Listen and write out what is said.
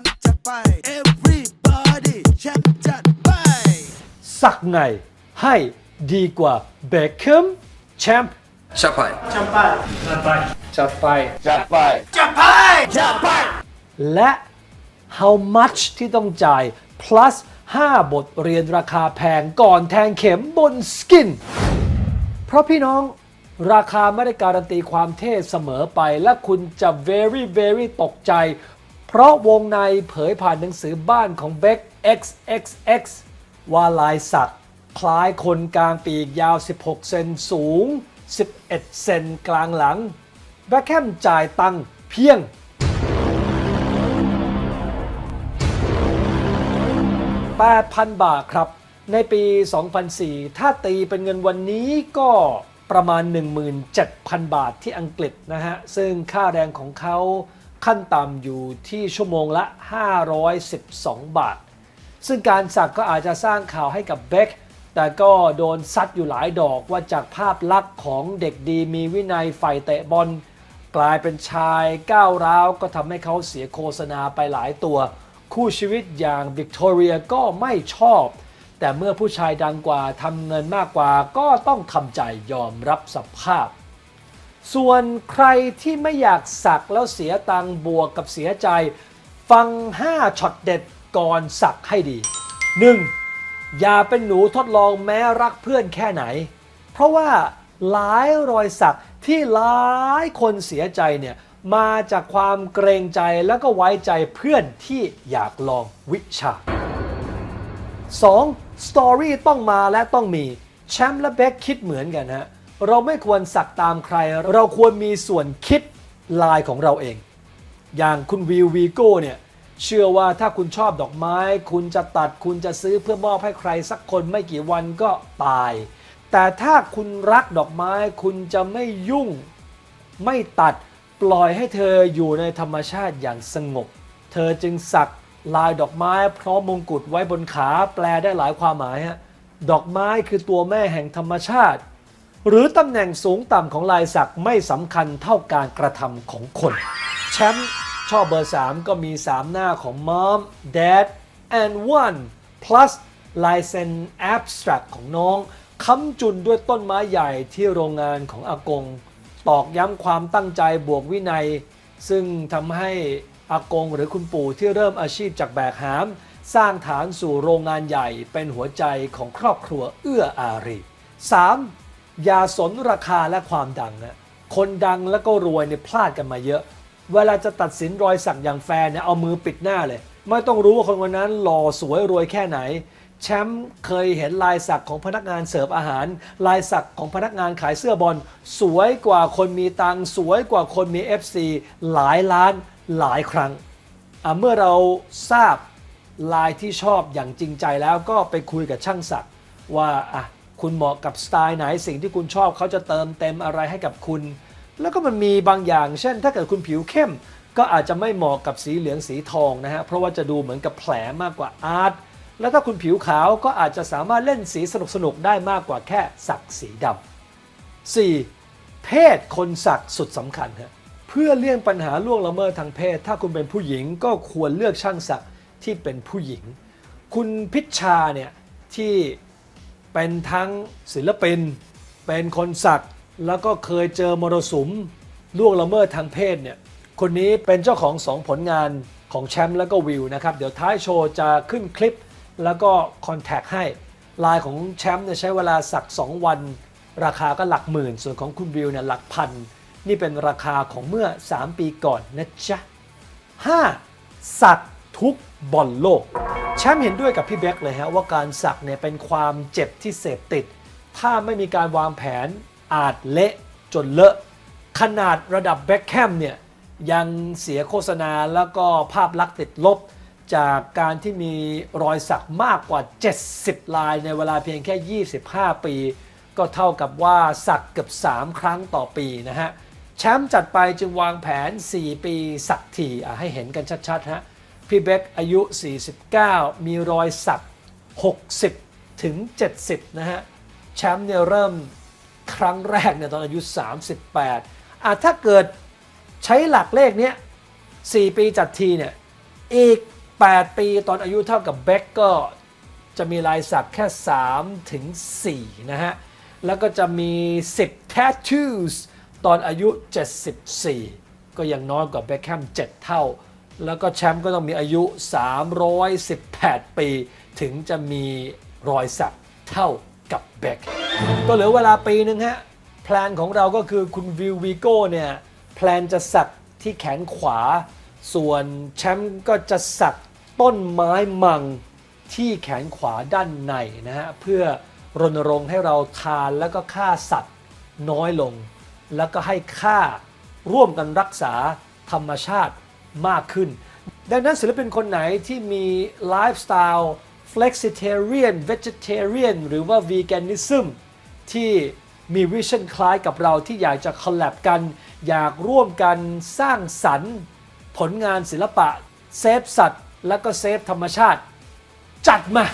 มป์จะไป everybody แชมป์จะไป สักไงให้ดีกว่าเบคแฮมแชมป์ Chapai. Chapai. Chapai. Chapai. Chapai. Chapai. และ how much ที่ต้องจ่าย plus 5 บทเรียนราคาแพงก่อนแทงเข็มบนสกิน เพราะพี่น้องราคาไม่ได้การันตีความเท่เสมอไปและคุณจะ very very ตกใจ เพราะวงในเผยผ่านหนังสือบ้านของ Beck XXX ว่าลายสักคล้ายคนกลางปีกยาว 16 เซนสูง 11 เซนกลางหลัง แบคแคมจ่ายตังเพียง 8,000 บาทครับ ในปี 2004 ถ้าตีเป็นเงินวันนี้ก็ประมาณ 17,000 บาทที่อังกฤษนะฮะ ซึ่งค่าแรงของเขา ขั้นต่ำอยู่ที่ชั่วโมงละ 512 บาท ซึ่งการสักก็อาจจะสร้างข่าวให้กับเบคแต่ก็โดนซัดอยู่หลายดอกว่าจากภาพลักษณ์ของเด็กดีมีวินัยฝ่เตะบอลกลายเป็นชายก้าวร้าวก็ทำให้เขาเสียโฆษณาไปหลายตัว คู่ชีวิตอย่างวิกตอเรียก็ไม่ชอบ แต่เมื่อผู้ชายดังกว่าทำเงินมากกว่าก็ต้องทำใจยอมรับสภาพ ส่วนใครที่ไม่อยากสักแล้วเสียตังบวกกับเสียใจ ฟัง 5ช็อตเด็ดก่อนสักให้ดี 1. อย่าเป็นหนูทดลองแม้รักเพื่อนแค่ไหน เพราะว่าหลายรอยสักที่หลายคนเสียใจเนี่ยมาจากความเกรงใจแล้วก็ไว้ใจเพื่อนที่อยากลองวิชา 2. สตอรี่ต้องมาและต้องมีแชมป์และเบคคิดเหมือนกันฮะ เราไม่ควรสักตามใคร เราควรมีส่วนคิดลายของเราเอง อย่างคุณวิววีโก้เนี่ยเชื่อว่าถ้าคุณชอบดอกไม้ คุณจะตัดคุณจะซื้อเพื่อมอบให้ใครสักคนไม่กี่วันก็ตาย แต่ถ้าคุณรักดอกไม้คุณจะไม่ยุ่ง ไม่ตัดปล่อยให้เธออยู่ในธรรมชาติอย่างสงบ เธอจึงสักลายดอกไม้พร้อมมงกุฎไว้บนขาแปลได้หลายความหมายฮะดอกไม้คือตัวแม่แห่งธรรมชาติ หรือตำแหน่งสูงต่ำของลายสักไม่สำคัญเท่าการกระทำของคน แชมป์ชอบเบอร์ 3 ก็มี 3 หน้าของ mom dad and one plus ลายเซ็น abstract ของน้องค้ำจุนด้วยต้นไม้ใหญ่ที่โรงงานของอากง ตอกย้ำความตั้งใจบวกวินัย ซึ่งทำให้อากงหรือคุณปู่ที่เริ่มอาชีพจากแบกหาม สร้างฐานสู่โรงงานใหญ่เป็นหัวใจของครอบครัวเอื้ออารี 3. อย่าสนราคาและความดังนะคนดังแล้วก็รวยเนี่ยพลาดกันมาเยอะ เวลาจะตัดสินรอยสักอย่างแฟนเนี่ยเอามือปิดหน้าเลย ไม่ต้องรู้ว่าคนคนนั้นหล่อสวยรวยแค่ไหน แชมป์เคยเห็นลายสักของพนักงานเสิร์ฟอาหาร ลายสักของพนักงานขายเสื้อบอล สวยกว่าคนมีตังสวยกว่าคนมี FC หลายล้านหลายครั้งอะเมื่อเราทราบลายที่ชอบอย่างจริงใจแล้วก็ไปคุยกับช่างสักว่าอะ คุณเหมาะกับสไตล์ไหนสิ่งที่คุณชอบเขาจะเติมเต็มอะไรให้กับคุณ แล้วก็มันมีบางอย่าง เช่น ถ้าเกิดคุณผิวเข้ม ก็อาจจะไม่เหมาะกับสีเหลืองสีทองนะฮะเพราะว่าจะดูเหมือนกับแผลมากกว่าอาร์ตแล้วถ้าคุณผิวขาวก็อาจจะสามารถเล่นสีสนุกๆได้มากกว่าแค่สักสีดำ 4. เพศคนสักสุดสำคัญฮะเพื่อเลี่ยงปัญหาล่วงละเมิดทางเพศ ถ้าคุณเป็นผู้หญิงก็ควรเลือกช่างสักที่เป็นผู้หญิง คุณพิชชาเนี่ยที่ เป็นทั้งศิลปิน เป็นคนสักแล้วก็เคยเจอมรสุมล่วงละเมิดทางเพศเนี่ยคนนี้เป็นเจ้าของสองผลงานของแชมป์แล้วก็วิวนะครับ เดี๋ยวท้ายโชว์จะขึ้นคลิปแล้วก็คอนแทคให้ลายของแชมป์เนี่ยใช้เวลาสัก 2 วัน ราคาก็หลักหมื่น ส่วนของคุณวิวเนี่ยหลักพัน นี่เป็นราคาของเมื่อ 3 ปีก่อนนะจ๊ะ 5. สัก ทุกบอลโลก แชมป์เห็นด้วยกับพี่เบ็กเลยฮะว่าการสักเนี่ยเป็นความเจ็บที่เสพติด ถ้าไม่มีการวางแผนอาจเละจนเลอะ ขนาดระดับแบ็คแคมเนี่ยยังเสียโฆษณาแล้วก็ภาพลักษณ์ติดลบ จากการที่มีรอยสักมากกว่า 70 ลายในเวลาเพียงแค่ 25 ปี ก็เท่ากับว่าสักเกือบ 3 ครั้งต่อปีนะฮะแชมป์จัดไปจึงวางแผน 4 ปีสักทีอะให้เห็นกันชัดๆฮะ พี่เบ็กอายุ 49 มีรอยสัก 60 ถึง 70 นะฮะ แชมป์เนี่ยเริ่มครั้งแรกเนี่ยตอนอายุ 38อะถ้าเกิดใช้หลักเลขเนี้ย 4 ปีจัดทีเนี่ย อีก 8 ปีตอนอายุเท่ากับเบ็กก็จะมีลายสักแค่ 3 ถึง 4 นะฮะ แล้วก็จะมี 10 tattoos ตอนอายุ 74 ก็ยังน้อยกว่าเบคแฮม 7 เท่า แล้วก็แชมป์ก็ต้องมีอายุ 318 ปี ถึงจะมีรอยสักเท่ากับเบคก็เหลือเวลาปีหนึ่งฮะ แพลนของเราก็คือคุณวิลวีโก้เนี่ย แพลนจะสักที่แขนขวา ส่วนแชมป์ก็จะสักต้นไม้มังที่แขนขวาด้านในนะฮะ เพื่อรณรงค์ให้เราทานแล้วก็ฆ่าสัตว์น้อยลง แล้วก็ให้ค่าร่วมกันรักษาธรรมชาติ มากขึ้น ดังนั้นศิลปินคนไหนที่มีไลฟ์สไตล์ flexitarian vegetarian หรือว่า veganism ที่มีวิชั่นคล้ายกับเราที่อยากจะคอลแลบกัน อยากร่วมกันสร้างสรรค์ผลงานศิลปะ เซฟสัตว์ และก็เซฟธรรมชาติ จัดมา